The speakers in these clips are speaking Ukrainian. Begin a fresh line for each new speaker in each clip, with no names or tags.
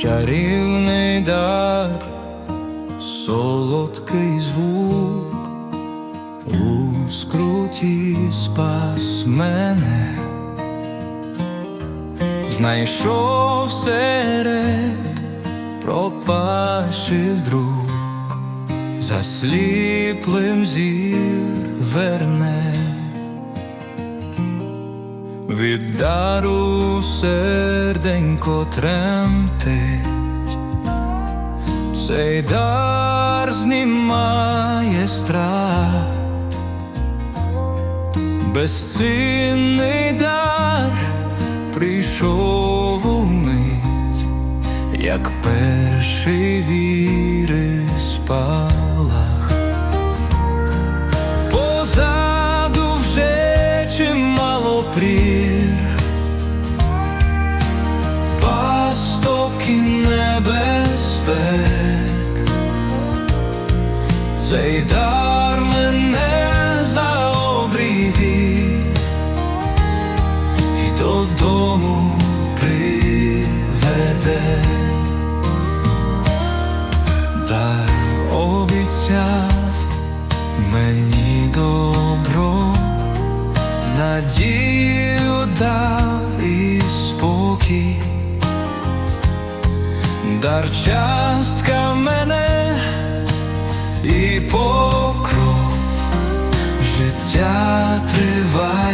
чарівний дар, солодкий звук у скруті спас мене, знайшов серед пропащих друг, засліплим зір верне. Від дару серденько тремтить, цей дар знімає страх, безцінний дар прийшов мить, як перший віри спалах. Обіцяв мені добро, надію дав і спокій, дар частка мене і покров, життя триває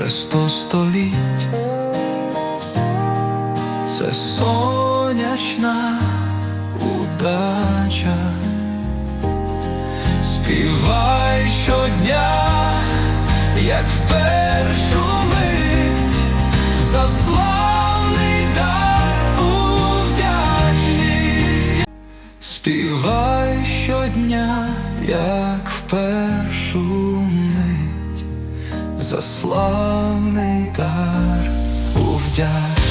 вже сто століть. Це сонячна удача. Співай щодня, як в першу мить, за славний дар у вдячність. Співай щодня, як за славний дар у вдячність.